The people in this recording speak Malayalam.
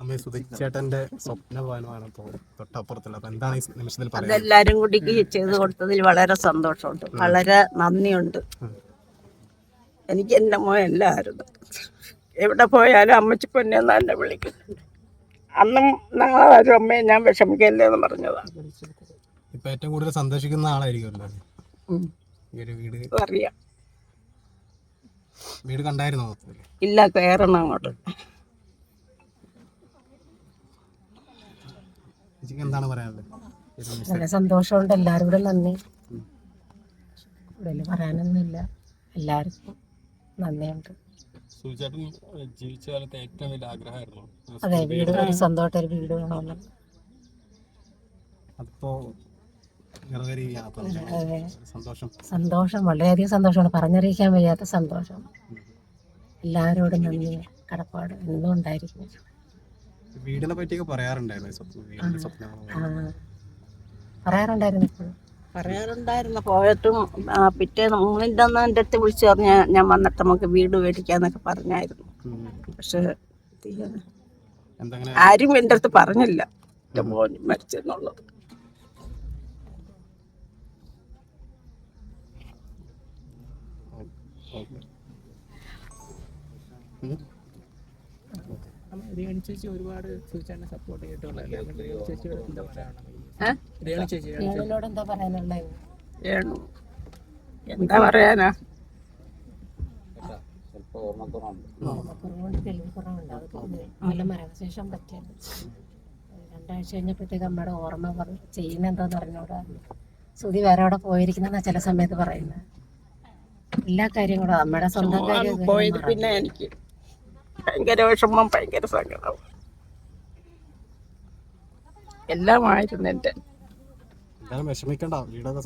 അമ്മ സുധിച്ചേട്ടന്റെ സ്വപ്ന ഭവനമാണ് ഇപ്പോൾ തൊട്ടപ്പുറത്തുള്ളത്. അപ്പൊ എന്താണ് ഈ നിമിഷത്തിൽ അതെല്ലാരും കൂടി ചെയ്തു കൊടുത്തതിൽ വളരെ സന്തോഷമുണ്ട്. വളരെ നന്ദിയുണ്ട്. എനിക്ക് എന്റെ മോൻ എല്ലാരും എവിടെ പോയാലും അമ്മച്ചി പൊന്നെന്ന് എന്നെ വിളിക്കുന്നുണ്ട്. അന്നും നാളെ വരും. അമ്മയെ ഞാൻ വിഷമിക്കല്ലേ എന്ന് പറഞ്ഞതാണ് ഇപ്പൊ ഏറ്റവും കൂടുതൽ സന്തോഷിക്കുന്ന ആളായിരിക്കുമല്ലോ ഉം. ഈ ഒരു വീട് അറിയാം. വീട് കണ്ടായിരുന്നോ? ഇല്ല കയറണം അങ്ങോട്ട്. ചേച്ചിക്ക് എന്താണ് പറയാനുള്ളത്? നല്ല സന്തോഷമുണ്ട്. എല്ലാവരും കൂടെ നന്ദി. കൂടുതൽ പറയാനൊന്നുമില്ല. എല്ലാവർക്കും നന്ദിയുണ്ട്. സുധിച്ചേട്ടൻ ജീവിച്ച കാലത്ത് ഏറ്റവും വലിയ ആഗ്രഹമായിരുന്നു. അതെ വീട് ഒരു സ്വന്തമായിട്ടൊരു വീട് വേണമെന്ന്. അതിപ്പോ നിറവേറുകയാണ് അപ്പൊ അതെ. സന്തോഷം. സന്തോഷം വളരെയധികം സന്തോഷമാണ്. പറഞ്ഞറിയിക്കാൻ വയ്യാത്ത സന്തോഷം. എല്ലാവരോടും നന്ദി കടപ്പാട് എന്നും ഉണ്ടായിരിക്കും വീടിനെ പറ്റിയൊക്കെ പറയാറുണ്ടായിരുന്നു പറയാറുണ്ടായിരുന്നു ഇപ്പോഴും. പറയാറുണ്ടായിരുന്നു. പോയിട്ടും പിറ്റേ മൂന്നിന്റെ അന്ന് എന്റെ അടുത്ത് വിളിച്ചു പറഞ്ഞ ഞാൻ വന്നിട്ട് നമുക്ക് വീട് മേടിക്കാന്നൊക്കെ പറഞ്ഞായിരുന്നു. പക്ഷെ ആരും എന്റെ അടുത്ത് പറഞ്ഞില്ല. എന്റെ മോൻ മരിച്ചെന്നുള്ളത്. രേണു ചേച്ചി ഒരുപാട് സപ്പോർട്ട് ചെയ്തിട്ടുള്ള രേണു ചേച്ചിയോട് എന്താ പറയാനുള്ളത്? രേണു ചേച്ചി എന്താ പറയാനുള്ളത് വേണു എന്താ പറയാനാ? കുറവുണ്ട് തെളിവ് കുറവുണ്ട് അതൊക്കെ ഉണ്ട്. നല്ല മരണശേഷം പറ്റിയത്. രണ്ടാഴ്ച കഴിഞ്ഞപ്പോഴത്തേക്ക് അമ്മയുടെ ഓർമ്മ ചെയ്യുന്ന എന്താന്ന് അറിഞ്ഞൂടാ. സുതി വേറെ അവിടെ പോയിരിക്കുന്ന ചില സമയത്ത് പറയുന്നത്. എല്ലാ കാര്യങ്ങളും അമ്മയുടെ സ്വന്തം കാര്യം പോയത് പിന്നെ എനിക്ക്. ഭയങ്കര വിഷമം ഭയങ്കര സങ്കടവും എല്ലാമായിരുന്നു എന്റെ. വിഷമിക്കണ്ട. വീടൊക്കെ